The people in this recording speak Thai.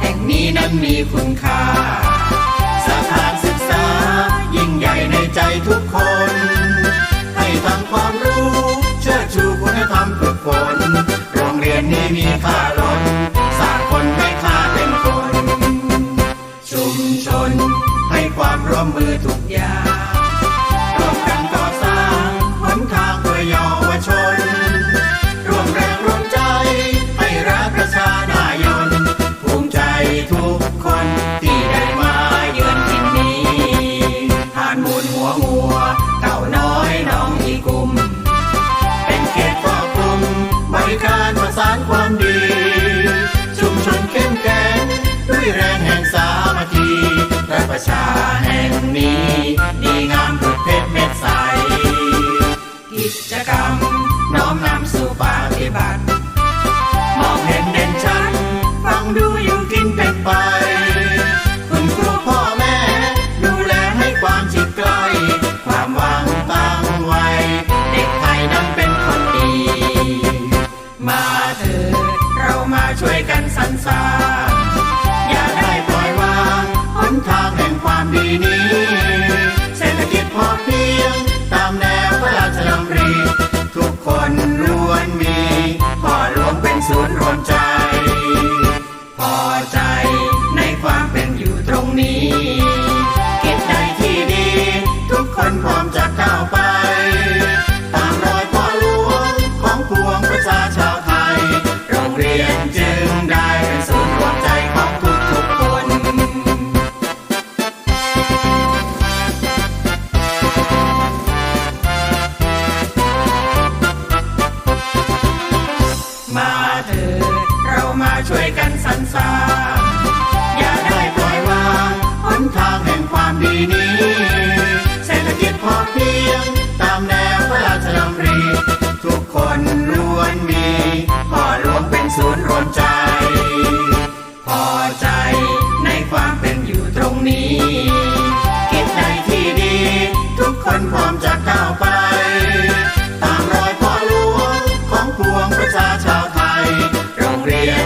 แห่งนี้นั้นมีคุณค่า สถานศึกษายิ่งใหญ่ในใจทุกคน ให้ทั้งความรู้ เชื่อชูคุณธรรมฝึกฝนโรงเรียนนี้มีค่า เรามาช่วยกันสรรสาอย่าได้ปล่อยวางหนทางแห่งความดีนี้ เศรษฐกิจพอเพียง ตามแนวพระราชดำริ ทุกคนล้วนมี พ่อหลวงเป็นศูนย์รวมใจพ่อ มาเถิดเรามาช่วยกันสรรสร้างอย่าได้ปล่อยวางหนทางแห่งความดีนี้เศรษฐกิจพอเพียง ตามแนวพระราชดำริทุกคนล้วนมีพ่อหลวงเป็นศูนย์รวมใจ พอใจ Hungria.